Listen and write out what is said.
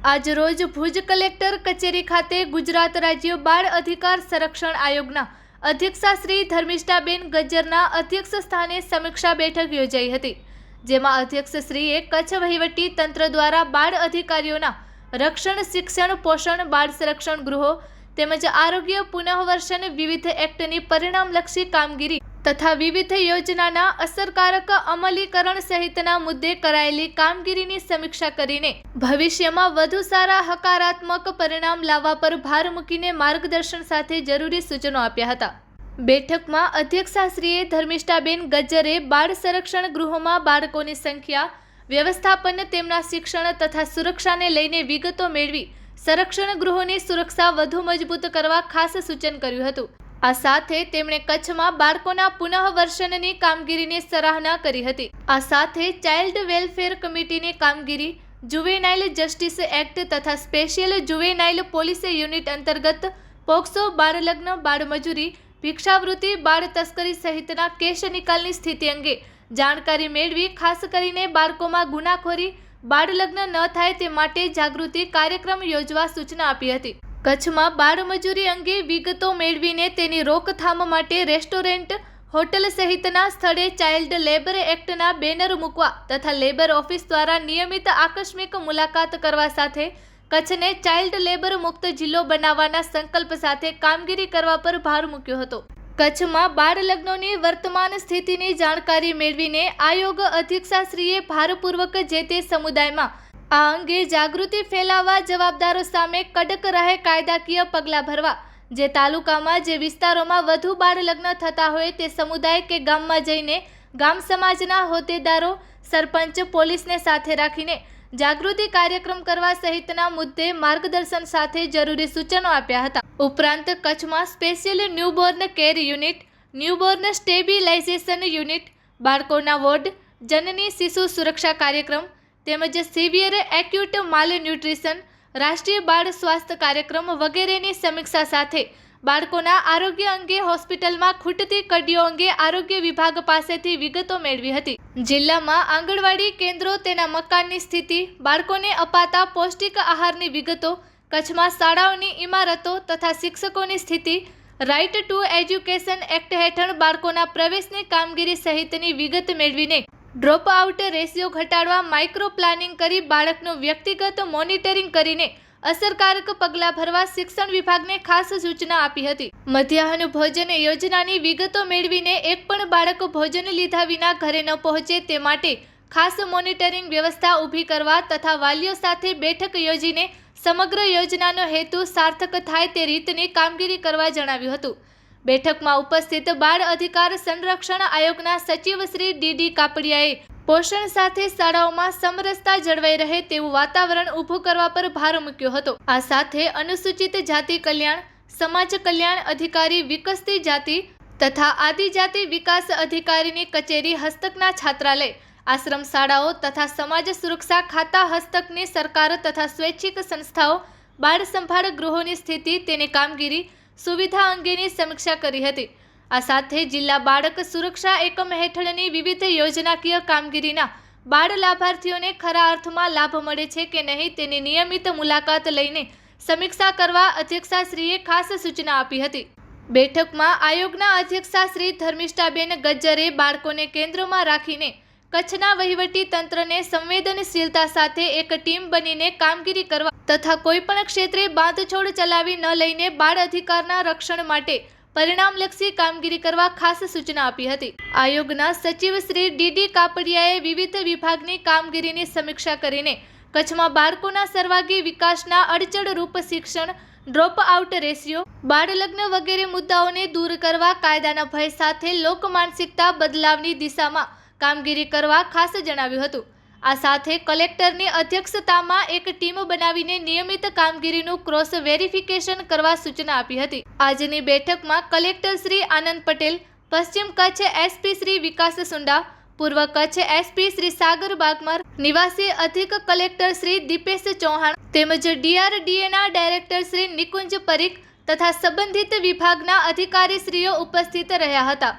આજ રોજ ભુજ કલેક્ટર કચેરી ખાતે ગુજરાત રાજ્ય બાળ અધિકાર સંરક્ષણ આયોગના અધ્યક્ષા શ્રી ધર્મિષ્ઠાબેન ગજ્જરના અધ્યક્ષ સ્થાને સમીક્ષા બેઠક યોજાઈ હતી, જેમાં અધ્યક્ષશ્રીએ કચ્છ વહીવટી તંત્ર દ્વારા બાળ અધિકારીઓના રક્ષણ, શિક્ષણ, પોષણ, બાળ સંરક્ષણ ગૃહો તેમજ આરોગ્ય પુનઃવર્ષન વિવિધ એક્ટની પરિણામલક્ષી કામગીરી તથા વિવિધ યોજનાના અસરકારક અમલીકરણ સહિતના મુદ્દે કરાયેલી કામગીરીની સમીક્ષા કરીને ભવિષ્યમાં વધુ સારા હકારાત્મક પરિણામ લાવવા પર ભાર મૂકીને માર્ગદર્શન સાથે જરૂરી સૂચનો આપ્યા હતા. બેઠકમાં અધ્યક્ષાશ્રીએ ધર્મિષ્ઠાબેન ગજ્જરે બાળ સંરક્ષણ ગૃહોમાં બાળકોની સંખ્યા, વ્યવસ્થાપન, તેમના શિક્ષણ તથા સુરક્ષાને લઈને વિગતો મેળવી સંરક્ષણ ગૃહોની સુરક્ષા વધુ મજબૂત કરવા ખાસ સૂચન કર્યું હતું. આ સાથે તેમણે કચ્છમાં બાળકોના પુનઃવર્ષનની કામગીરીની સરાહના કરી હતી. આ સાથે ચાઇલ્ડ વેલફેર કમિટીની કામગીરી, જુવેનાઇલ જસ્ટિસ એક્ટ તથા સ્પેશિયલ જુવેનાઇલ પોલીસ યુનિટ અંતર્ગત પોક્સો બાળલગ્ન બાળમજૂરી, ભિક્ષાવૃત્તિ બાળ તસ્કરી સહિતના કેશ નિકાલની સ્થિતિ અંગે જાણકારી મેળવી, ખાસ કરીને બાળકોમાં ગુનાખોરી, બાળલગ્ન ન થાય તે માટે જાગૃતિ કાર્યક્રમ યોજવા સૂચના આપી હતી. કચ્છમાં બાળમજૂરી અંગે વિગતો મેળવીને તેની રોકથામ માટે રેસ્ટોરન્ટ, હોટલ સહિતના સ્થળે ચાઇલ્ડ લેબર એક્ટના બેનર મૂકવા તથા લેબર ઓફિસ દ્વારા નિયમિત આકસ્મિક મુલાકાત કરવા સાથે કચ્છને ચાઇલ્ડ લેબર મુક્ત જિલ્લો બનાવવાના સંકલ્પ સાથે કામગીરી કરવા પર ભાર મૂક્યો હતો. કચ્છમાં બાળ લગ્નોની વર્તમાન સ્થિતિની જાણકારી મેળવીને આયોગ અધ્યક્ષાશ્રીએ ભારપૂર્વક જે તે સમુદાયમાં આ અંગે જાગૃતિ ફેલાવવા જવાબદારો સામે કડક રહે કાયદાકીય પગલાં ભરવા. જે તાલુકામાં જે વિસ્તારોમાં વધુ બાળ લગ્ન થતા હોય તે સમુદાય કે ગામમાં જઈને ગામ સમાજના હોદ્દેદારો, સરપંચ, પોલીસને સાથે રાખીને જાગૃતિ કાર્યક્રમ કરવા સહિતના મુદ્દે માર્ગદર્શન સાથે જરૂરી સૂચનો આપ્યા હતા. ઉપરાંત કચ્છમાં special newborn care unit, newborn stabilisation unit, બાળકોના વોર્ડ, જનની શિશુ સુરક્ષા કાર્યક્રમ તેમજ સિવિયર એક્યુટ માલન્યુટ્રિશન રાષ્ટ્રીય બાળ સ્વાસ્થ્ય કાર્યક્રમ વગેરેની સમીક્ષા સાથે બાળકોના આરોગ્ય અંગે હોસ્પિટલમાં ખૂટતી કડીઓ અંગે આરોગ્ય વિભાગ પાસેથી વિગતો મેળવી હતી. જિલ્લામાં આંગણવાડી કેન્દ્રો, તેના મકાનની સ્થિતિ, બાળકોને અપાતા પૌષ્ટિક આહારની વિગતો, કચ્છમાં શાળાઓની ઇમારતો તથા શિક્ષકોની સ્થિતિ રાઇટ ટુ એજ્યુકેશન એક્ટ હેઠળ બાળકોના પ્રવેશની કામગીરી સહિતની વિગત મેળવીને ડ્રોપ આઉટ રેશિયો ઘટાડવા માઇક્રો પ્લાનિંગ કરી બાળકનું વ્યક્તિગત મોનિટરિંગ કરીને અસરકારક પગલાં ભરવા શિક્ષણ વિભાગને ખાસ સૂચના આપી હતી. મધ્યાહન ભોજન યોજનાની વિગતો મેળવીને એક પણ બાળક ભોજન લીધા વિના ઘરે ન પહોંચે તે માટે ખાસ મોનિટરિંગ વ્યવસ્થા ઊભી કરવા તથા વાલીઓ સાથે બેઠક યોજીને સમગ્ર યોજનાનો હેતુ સાર્થક થાય તે રીતની કામગીરી કરવા જણાવ્યું હતું. બેઠકમાં ઉપસ્થિત બાળ અધિકાર સંરક્ષણ આયોગના સચિવ શ્રી ડીડી કાપડિયાએ પોષણ સાથે શાળાઓમાં સમરસતા જળવાઈ રહે તેવું વાતાવરણ ઊભું કરવા પર ભાર મૂક્યો હતો. આ સાથે અનુસૂચિત જાતિ કલ્યાણ, સમાજ કલ્યાણ અધિકારી વિકસતી જાતિ તથા આદિજાતિ વિકાસ અધિકારીની કચેરી હસ્તકના છાત્રાલય, આશ્રમ શાળાઓ તથા સમાજ સુરક્ષા ખાતા હસ્તકની સરકાર તથા સ્વૈચ્છિક સંસ્થાઓ બાળ સંભાળ ગૃહોની સ્થિતિ, તેની કામગીરી સુવિધા અંગેની સમીક્ષા કરી હતી. આ સાથે જિલ્લા બાળક સુરક્ષા એકમ હેઠળની વિવિધ યોજનાકીય કામગીરીના બાળ લાભાર્થીઓને ખરા અર્થમાં લાભ મળે છે કે નહીં તેની નિયમિત મુલાકાત લઈને સમીક્ષા કરવા અધ્યક્ષાશ્રીએ ખાસ સૂચના આપી હતી. બેઠકમાં આયોગના અધ્યક્ષા શ્રી ધર્મિષ્ઠાબેન ગજ્જરે બાળકોને કેન્દ્રમાં રાખીને કચ્છના વહીવટી તંત્રને સંવેદનશીલતા સાથે એક ટીમ બનીને કામગીરી કરવા તથા કોઈપણ ક્ષેત્રે બાંધછોડ ચલાવી ન લઈને બાળ અધિકારના રક્ષણ માટે પરિણામલક્ષી કામગીરી કરવા ખાસ સૂચના આપી હતી. આયોગના સચિવ શ્રી ડીડી કાપડિયાએ વિવિધ વિભાગની કામગીરીની સમીક્ષા કરીને કચ્છમાં બાળકોના સર્વાગી વિકાસના અડચણરૂપ શિક્ષણ ડ્રોપ આઉટ રેશિયો બાળ લગ્ન વગેરે મુદ્દાઓને દૂર કરવા કાયદાના ભય સાથે લોક માનસિકતા બદલાવની દિશામાં કામગીરી કરવા ખાસ જણાવ્યું હતું. આ સાથે કલેક્ટરની અધ્યક્ષતામાં એક ટીમ બનાવીને નિયમિત કામગીરીનું ક્રોસ વેરિફિકેશન કરવા સૂચના આપી હતી. આજની બેઠકમાં કલેક્ટર શ્રી આનંદ પટેલ, પશ્ચિમ કચ્છ એસપી શ્રી વિકાસ સુંડા, પૂર્વ કચ્છ એસપી શ્રી સાગર બાગમાર, નિવાસી અધિક કલેક્ટર શ્રી દીપેશ ચૌહાણ તેમજ ડીઆરડીએના ડાયરેક્ટર શ્રી નિકુંજ પરીખ તથા સંબંધિત વિભાગના અધિકારીશ્રીઓ ઉપસ્થિત રહ્યા હતા.